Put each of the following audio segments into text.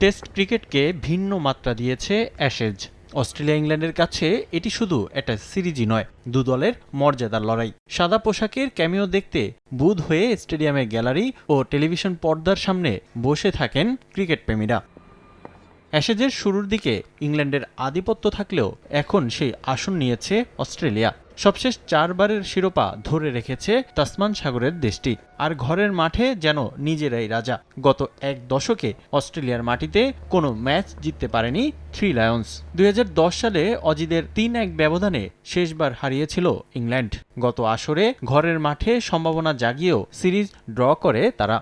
Test ক্রিকেটকে ভিন্ন মাত্রা দিয়েছে অ্যাশেজ। অস্ট্রেলিয়া ইংল্যান্ডের কাছে এটি শুধু একটা সিরিজই নয়, দু দলের মর্যাদার লড়াই। সাদা পোশাকের ক্যামিও দেখতে বুধ হয়ে স্টেডিয়ামের গ্যালারি ও টেলিভিশন পর্দার সামনে বসে থাকেন ক্রিকেট প্রেমীরা অ্যাশেজের শুরুর দিকে ইংল্যান্ডের আধিপত্য থাকলেও এখন সেই আসন নিয়েছে অস্ট্রেলিয়া। সবশেষ চারবারের শিরোপা ধরে রেখেছে তাসমান সাগরের দেশটি, আর ঘরের মাঠে যেন নিজেরাই রাজা। গত এক দশকে অস্ট্রেলিয়ার মাটিতে কোনো ম্যাচ জিততে পারেনি থ্রি লায়ন্স। দুই হাজার দশ সালে অজিদের তিন এক ব্যবধানে শেষবার হারিয়েছিল ইংল্যান্ড। গত আসরে ঘরের মাঠে সম্ভাবনা জাগিয়েও সিরিজ ড্র করে তারা।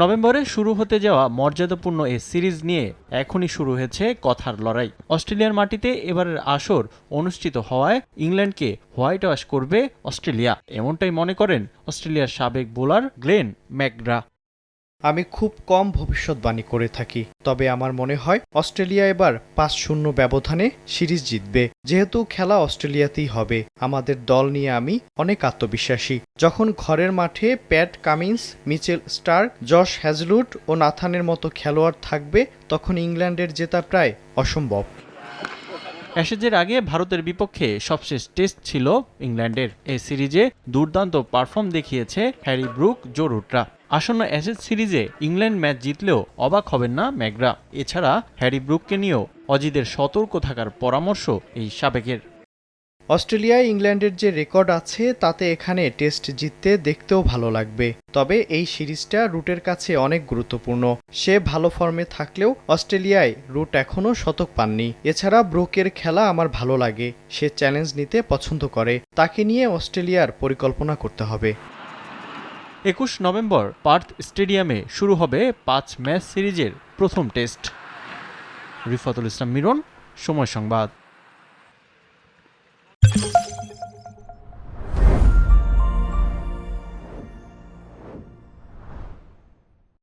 নভেম্বরে শুরু হতে যাওয়া মর্যাদাপূর্ণ এ সিরিজ নিয়ে এখনই শুরু হয়েছে কথার লড়াই। অস্ট্রেলিয়ার মাটিতে এবারের আসর অনুষ্ঠিত হওয়ায় ইংল্যান্ডকে হোয়াইট ওয়াশ করবে অস্ট্রেলিয়া। এমনটাই মনে করেন অস্ট্রেলিয়ার সাবেক বোলার গ্লেন ম্যাকগ্রা। আমি খুব কম ভবিষ্যৎবাণী করে থাকি, তবে আমার মনে হয় অস্ট্রেলিয়া এবার পাঁচ শূন্য ব্যবধানে সিরিজ জিতবে। যেহেতু খেলা অস্ট্রেলিয়াতেই হবে, আমাদের দল নিয়ে আমি অনেক আত্মবিশ্বাসী। যখন ঘরের মাঠে Pat Cummins, Mitchell Starc Josh Hazlewood ও নাথানের মতো খেলোয়াড় থাকবে, তখন ইংল্যান্ডের জেতা প্রায় অসম্ভব। অ্যাশেজের আগে ভারতের বিপক্ষে সবশেষ টেস্ট ছিল ইংল্যান্ডের। এই সিরিজে দুর্দান্ত পারফর্ম দেখিয়েছে হ্যারি ব্রুক জোরুটরা আসন্ন অ্যাশেজ সিরিজে ইংল্যান্ড ম্যাচ জিতলেও অবাক হবেন না ম্যাগরা। এছাড়া হ্যারি ব্রুককে নিয়েও অজিদের সতর্ক থাকার পরামর্শ এই সাবেকের। অস্ট্রেলিয়ায় ইংল্যান্ডের যে রেকর্ড আছে, তাতে এখানে টেস্ট জিততে দেখতেও ভালো লাগবে। তবে এই সিরিজটা রুটের কাছে অনেক গুরুত্বপূর্ণ। সে ভালো ফর্মে থাকলেও অস্ট্রেলিয়ায় রুট এখনও শতক পাননি। এছাড়া ব্রোকের খেলা আমার ভালো লাগে। সে চ্যালেঞ্জ নিতে পছন্দ করে। তাকে নিয়ে অস্ট্রেলিয়ার পরিকল্পনা করতে হবে। একুশ নভেম্বর পার্থ স্টেডিয়ামে শুরু হবে পাঁচ ম্যাচ সিরিজের প্রথম টেস্ট। রিফাতুল ইসলাম মিরন, সময় সংবাদ।